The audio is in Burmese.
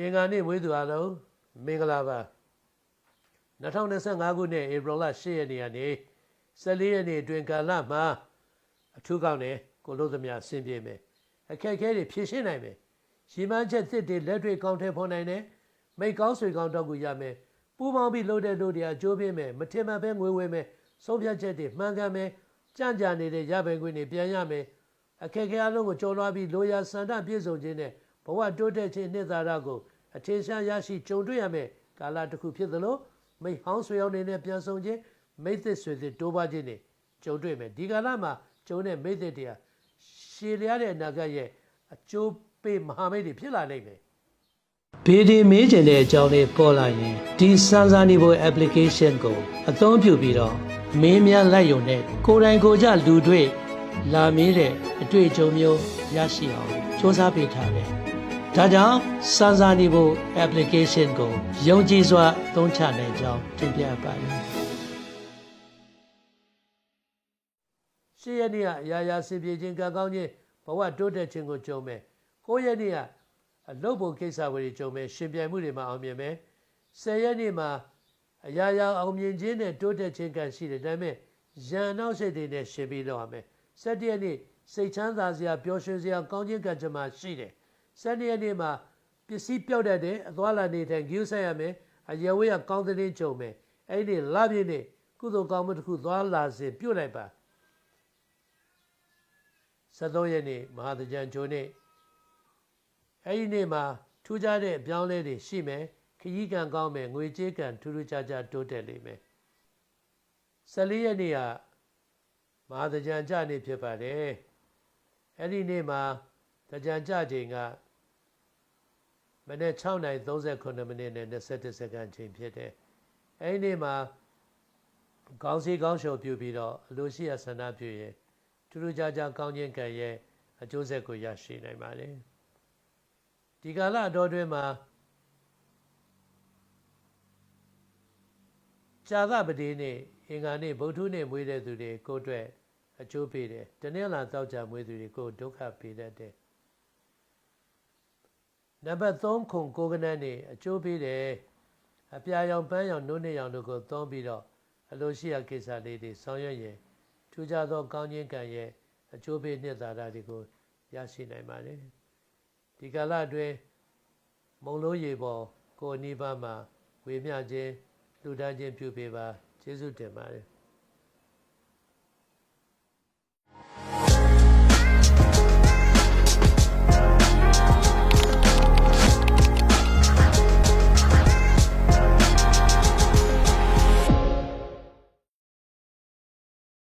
အင်္ဂါနေ့မွေးသူအလုံးမင်္ဂလာပါ2025ခုနှစ်ဧပြီလ10ရက်နေ့ကနေ14ရက်နေ့အတွင်းကာလမှာအထူးကောင်းတယ်ကိုလို့သမျှဆင်ပြေမယ်အခက်အခဲတွေဖြေရှင်းနိုင်မယ်ရီမန်းချက်သစ်တွေလက်တွေကောင်းထဲဖော်နိုင်တယ်မိတ်ကောင်းဆွေကောင်းတော့ကူရမယ်ပူပေါင်းပြီးလို့တဲ့လို့တွေအကျိုးပေးမယ်မထင်မှန်ပဲငွေဝဲမယ်ဆုံးဖြတ်ချက်တွေမှန်ကန်မယ်ကြံ့ကြာနေတဲ့ရပိုင်ခွင့်တွေပြန်ရမယ်အခက်အခဲအလုံးကိုကျော်လွှားပြီးလိုရာစန္ဒပြည့်စုံခြင်းနဲ့ ဘဝတိုးတက်ခြင်းနှစ်သာရကိုအထင်ရှားရရှိကြုံတွေ့ရမယ်ကာလတစ်ခုဖြစ်သလိုမိဟောင်းဆွေအောင်နေနဲ့ပြန်ဆောင်ခြင်းမိသစ်ဆွေသစ်တိုးပွားခြင်းတွေကြုံတွေ့မယ်ဒီကာလမှာကျုံတဲ့မိသစ်တွေကရှည်လျားတဲ့အနာဂတ်ရဲ့အကျိုးပေးမဟာမိတ်တွေဖြစ်လာနိုင်မယ်ဘေဒီမေးကျင်တဲ့အကြောင်းလေးပေါ်လာရင်ဒီစမ်းစာနေဖို့ application ကိုအသုံးပြုပြီးတော့မင်းများလိုက်ရုံနဲ့ကိုယ်တိုင်ကိုယ်ကြလူတွေ့လာမေးတဲ့အတွေ့အကြုံမျိုးရရှိအောင်စ조사ပေးထားတယ်။ ဒါကြောင့်စမ်းစာနေဖို့ application ကိုယုံကြည်စွာသုံးချနိုင်ကြောင်းတင်ပြပါတယ်။ရှေ့ရက်နေ့ကအရာရာစင်ပြေခြင်းကံကောင်းခြင်းဘဝတိုးတက်ခြင်းကိုကြုံမယ်။ကိုးရက်နေ့ကအလုပ်ဖို့ကိစ္စဝေတွေကြုံမယ်ရှင်ပြိုင်မှုတွေမှာအောင်မြင်မယ်။ဆယ်ရက်နေ့မှာအရာရာအောင်မြင်ခြင်းနဲ့တိုးတက်ခြင်းကံရှိတယ်ဒါပေမဲ့ရန်နောက်စိတ်တွေနဲ့ရှင်ပြီးတော့ရမယ်။ဆက်တရက်နေ့စိတ်ချမ်းသာစရာပျော်ရွှင်စရာကောင်းခြင်းကံကြမ္မာရှိတယ်။ ဆက်တရက်နေ့မှာပစ္စည်းပြောက်တတ်တယ်အသွားလာနေထိုင်ဂရုစိုက်ရမယ်အရေဝေးကကောင်းတဲ့ကြုံမယ်အဲ့ဒီလပြည့်နေ့ကုသိုလ်ကောင်းမှုတစ်ခုသွားလာစဉ်ပြုတ်လိုက်ပါ73ရက်နေ့မဟာတကြံကျိုးနေ့အဲ့ဒီနေ့မှာထူးခြားတဲ့အပြောင်းလဲတွေရှိမယ်ခရီးကံကောင်းမယ်ငွေကြေးကံထူးထူးခြားခြားတိုးတက်လိမ့်မယ်14ရက်နေ့ကမဟာတကြံကြနေ့ဖြစ်ပါတယ်အဲ့ဒီနေ့မှာတကြံကြချိန်က မနေ့6:39မိနစ်နဲ့27စက္ကန့်ချိန်ဖြစ်တယ်အဲ့ဒီနေ့မှာခေါင်းစည်းခေါင်းလျှော်ပြုပြီးတော့အလိုရှိရဆန္ဒပြုရင်ထူးထူးခြားခြားကောင်းခြင်းကံရဲ့အကျိုးဆက်ကိုရရှိနိုင်ပါတယ်ဒီကာလအတော်တွင်မှာဇာသပတိနေ့အင်္ဂါနေ့ဗုဒ္ဓနေ့မွေးတဲ့သူတွေကိုအတွက်အကျိုးပေးတယ်တနင်္လာတောက်ကြမွေးသူတွေကိုဒုက္ခပေးတတ်တယ် နံပါတ်3ခုကိုကနန်းနေအကျိုးပေးတယ်အပြာရောင်ပန်းရောင်နှုတ်နှစ်ရောင်တို့ကိုသုံးပြီးတော့အလိုရှိရာကိစ္စလေးတွေဆောင်ရွက်ရင်ထူးခြားသောကောင်းခြင်းကံရဲ့အကျိုးပေးနှစ်သာရတွေကိုရရှိနိုင်ပါတယ်ဒီကာလအတွင်းမုံလုံးရေပေါ်ကိုအနိဗ္ဗာန်မှာဝေမျှခြင်းလူတန်းခြင်းပြုပေးပါကျေးဇူးတင်ပါတယ်